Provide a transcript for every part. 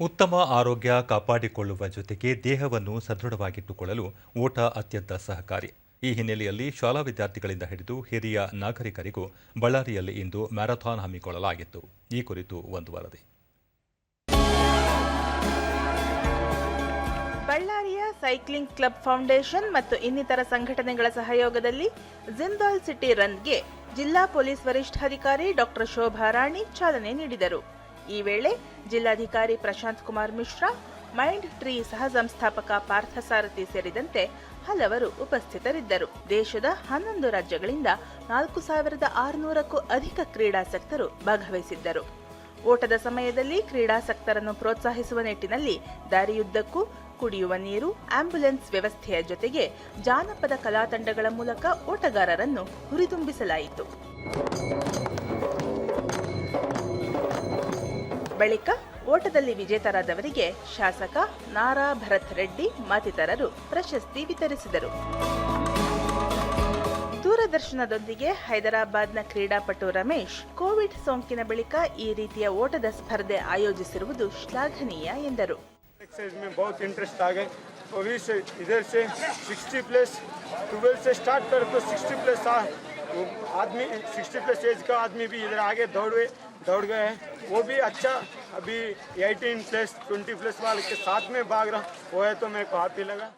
ಉತ್ತಮ ಆರೋಗ್ಯ ಕಾಪಾಡಿಕೊಳ್ಳುವ ಜೊತೆಗೆ ದೇಹವನ್ನು ಸದೃಢವಾಗಿಟ್ಟುಕೊಳ್ಳಲು ಓಟ ಅತ್ಯಂತ ಸಹಕಾರಿ. ಈ ಹಿನ್ನೆಲೆಯಲ್ಲಿ ಶಾಲಾ ವಿದ್ಯಾರ್ಥಿಗಳಿಂದ ಹಿಡಿದು ಹಿರಿಯ ನಾಗರಿಕರಿಗೂ ಬಳ್ಳಾರಿಯಲ್ಲಿ ಇಂದು ಮ್ಯಾರಥಾನ್ ಹಮ್ಮಿಕೊಳ್ಳಲಾಗಿತ್ತು. ಈ ಕುರಿತು ಒಂದು ವರದಿ. ಬಳ್ಳಾರಿಯ ಸೈಕ್ಲಿಂಗ್ ಕ್ಲಬ್ ಫೌಂಡೇಶನ್ ಮತ್ತು ಇನ್ನಿತರ ಸಂಘಟನೆಗಳ ಸಹಯೋಗದಲ್ಲಿ ಜಿಂದಾಲ್ ಸಿಟಿ ರನ್ಗೆ ಜಿಲ್ಲಾ ಪೊಲೀಸ್ ವರಿಷ್ಠಾಧಿಕಾರಿ ಡಾಕ್ಟರ್ ಶೋಭಾ ರಾಣಿ ಚಾಲನೆ ನೀಡಿದರು. ಈ ವೇಳೆ ಜಿಲ್ಲಾಧಿಕಾರಿ ಪ್ರಶಾಂತ್ ಕುಮಾರ್ ಮಿಶ್ರಾ, ಮೈಂಡ್ ಟ್ರೀ ಸಹ ಸಂಸ್ಥಾಪಕ ಪಾರ್ಥಸಾರಥಿ ಸೇರಿದಂತೆ ಹಲವರು ಉಪಸ್ಥಿತರಿದ್ದರು. ದೇಶದ ಹನ್ನೊಂದು ರಾಜ್ಯಗಳಿಂದ ನಾಲ್ಕು ಸಾವಿರದ ಆರುನೂರಕ್ಕೂ ಅಧಿಕ ಕ್ರೀಡಾಸಕ್ತರು ಭಾಗವಹಿಸಿದ್ದರು. ಓಟದ ಸಮಯದಲ್ಲಿ ಕ್ರೀಡಾಸಕ್ತರನ್ನು ಪ್ರೋತ್ಸಾಹಿಸುವ ನಿಟ್ಟಿನಲ್ಲಿ ದಾರಿಯುದ್ದಕ್ಕೂ ಕುಡಿಯುವ ನೀರು, ಆಂಬ್ಯುಲೆನ್ಸ್ ವ್ಯವಸ್ಥೆಯ ಜೊತೆಗೆ ಜಾನಪದ ಕಲಾತಂಡಗಳ ಮೂಲಕ ಓಟಗಾರರನ್ನು ಹುರಿದುಂಬಿಸಲಾಯಿತು. ಬಳಿಕ ಓಟದಲ್ಲಿ ವಿಜೇತರಾದವರಿಗೆ ಶಾಸಕ ನಾರಾ ಭರತ್ ರೆಡ್ಡಿ ಮತ್ತಿತರರು ಪ್ರಶಸ್ತಿ ವಿತರಿಸಿದರು ದೂರದರ್ಶನದೊಂದಿಗೆ ಹೈದರಾಬಾದ್ನ ಕ್ರೀಡಾಪಟು ರಮೇಶ್ ಕೋವಿಡ್ ಸೋಂಕಿನ ಬಳಿಕ ಈ ರೀತಿಯ ಓಟದ ಸ್ಪರ್ಧೆ ಆಯೋಜಿಸಿರುವುದು ಶ್ಲಾಘನೀಯ ಎಂದರು एक्सरसाइज में बहुत इंटरेस्ट आ गए और इस इधर से 60 प्लस 12 से स्टार्ट कर तो 60 प्लस आ वो आदमी 60 प्लस एज का आदमी भी इधर आगे दौड़े दौड़ गए हैं वो भी अच्छा अभी 18 प्लस 20 प्लस वाले के साथ में भाग रहा वो है तो मेरे को हैप्पी लगा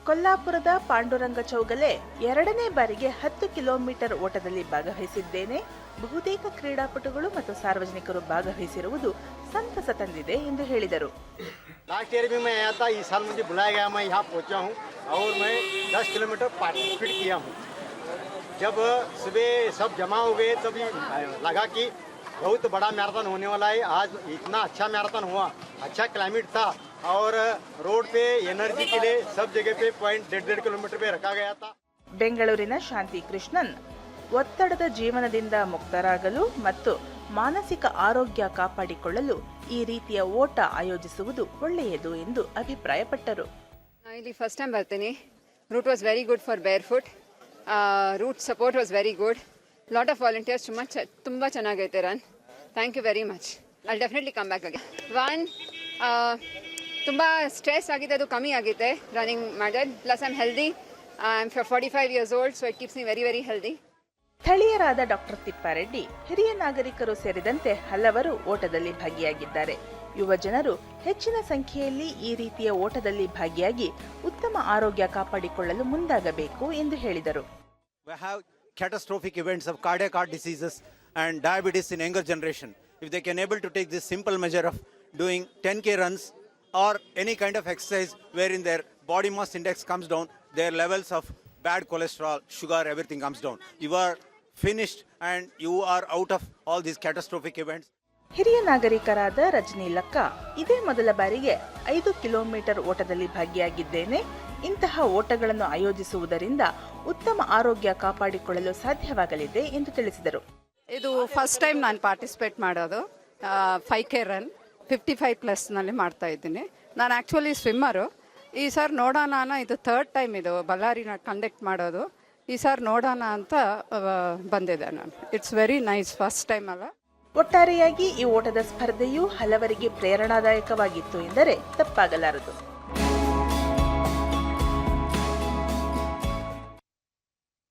ಕೊಲ್ಲಾಪುರದ ಪಾಂಡುರಂಗ ಚೌಗಲೆ ಎರಡನೇ ಬಾರಿಗೆ ಹತ್ತು ಕಿಲೋಮೀಟರ್ ಓಟದಲ್ಲಿ ಭಾಗವಹಿಸಿದ್ದೇನೆ ಬಹುತೇಕ ಕ್ರೀಡಾಪಟುಗಳು ಮತ್ತು ಸಾರ್ವಜನಿಕರು ಭಾಗವಹಿಸಿರುವುದು ಸಂತಸ ತಂದಿದೆ ಎಂದು ಹೇಳಿದರು लास्ट ईयर भी मैं आया था इस साल मुझे बुलाया गया मैं यहाँ पहुँचा हूँ और मैं 10 किलोमीटर पार्टिसिपेट किया हूँ जब सुबह सब जमा हो गए तभी लगा कि बहुत बड़ा मैराथन होने वाला है आज इतना अच्छा मैराथन हुआ अच्छा क्लाइमेट था और रोड पे एनर्जी के लिए सब जगह पे पॉइंट डेढ़ डेढ़ किलोमीटर पे रखा गया था ಬೆಂಗಳೂರಿನ ಶಾಂತಿ ಕೃಷ್ಣನ್ ಒತ್ತಡದ ಜೀವನದಿಂದ ಮುಕ್ತರಾಗಲು ಮತ್ತು ಮಾನಸಿಕ ಆರೋಗ್ಯ ಕಾಪಾಡಿಕೊಳ್ಳಲು ಈ ರೀತಿಯ ಓಟ ಆಯೋಜಿಸುವುದು ಒಳ್ಳೆಯದು ಎಂದು ಅಭಿಪ್ರಾಯಪಟ್ಟರು ನಾ ಇಲ್ಲಿ ಫಸ್ಟ್ ಟೈಮ್ ಬರ್ತೀನಿ route was very good for barefoot route support was very good lot of volunteers ತುಂಬ ಚ ತುಂಬ ಚೆನ್ನಾಗೈತೆ run thank you very much I definitely come back ಆಗಿ ಒನ್ ತುಂಬ ಸ್ಟ್ರೆಸ್ ಆಗಿದೆ ಅದು ಕಮ್ಮಿ ಆಗಿದೆ ರನ್ನಿಂಗ್ ಮಾಡಿದ್ರೆ plus I am healthy I am forty five years old so it keeps me very very healthy ಸ್ಥಳೀಯರಾದ doctor Thippareddy ಹಿರಿಯ ನಾಗರಿಕರು ಸೇರಿದಂತೆ ಹಲವರು ಓಟದಲ್ಲಿ ಭಾಗಿಯಾಗಿದ್ದಾರೆ. ಯುವ ಜನರು ಹೆಚ್ಚಿನ ಸಂಖ್ಯೆಯಲ್ಲಿ ಈ ರೀತಿಯ ಓಟದಲ್ಲಿ ಭಾಗಿಯಾಗಿ ಉತ್ತಮ ಆರೋಗ್ಯ ಕಾಪಾಡಿಕೊಳ್ಳಲು ಮುಂದಾಗಬೇಕು ಎಂದು ಹೇಳಿದರು. We have catastrophic events of cardiac heart diseases. And diabetes in younger generation. If they can able to take this simple measure of doing 10k runs or any kind of exercise wherein their body mass index comes down, their levels of bad cholesterol, sugar, everything comes down. You are finished and you are out of all these catastrophic events. ಹಿರಿಯ ನಾಗರಿಕರಾದ ರಜನಿ ಲಕ್ಕ ಇದೇ ಮೊದಲ ಬಾರಿಗೆ ಐದು kilometre ಓಟದಲ್ಲಿ ಭಾಗಿಯಾಗಿದ್ದೇನೆ ಇಂತಹ ಓಟಗಳನ್ನು ಆಯೋಜಿಸುವುದರಿಂದ ಉತ್ತಮ ಆರೋಗ್ಯ ಕಾಪಾಡಿಕೊಳ್ಳಲು ಸಾಧ್ಯವಾಗಲಿದೆ ಎಂದು ತಿಳಿಸಿದರು ಇದು ಫಸ್ಟ್ ಟೈಮ್ ನಾನು ಪಾರ್ಟಿಸಿಪೇಟ್ ಮಾಡೋದು. Five K run fifty five ಪ್ಲಸ್ನಲ್ಲಿ ಮಾಡ್ತಾ ಇದ್ದೀನಿ. ನಾನು ಆ್ಯಕ್ಚುಲಿ ಸ್ವಿಮ್ಮರು ಈ ಸಾರ್ ನೋಡೋಣ ಇದು ಥರ್ಡ್ ಟೈಮ್ ಇದು ಬಳ್ಳಾರಿನ ಕಂಡಕ್ಟ್ ಮಾಡೋದು. ಈ ಸಾರ್ ನೋಡೋಣ ಅಂತ ಬಂದಿದೆ ನಾನು. It's very nice first time ಅಲ್ಲ. ಒಟ್ಟಾರೆಯಾಗಿ ಈ ಓಟದ ಸ್ಪರ್ಧೆಯು ಹಲವರಿಗೆ ಪ್ರೇರಣಾದಾಯಕವಾಗಿತ್ತು ಎಂದರೆ ತಪ್ಪಾಗಲಾರದು.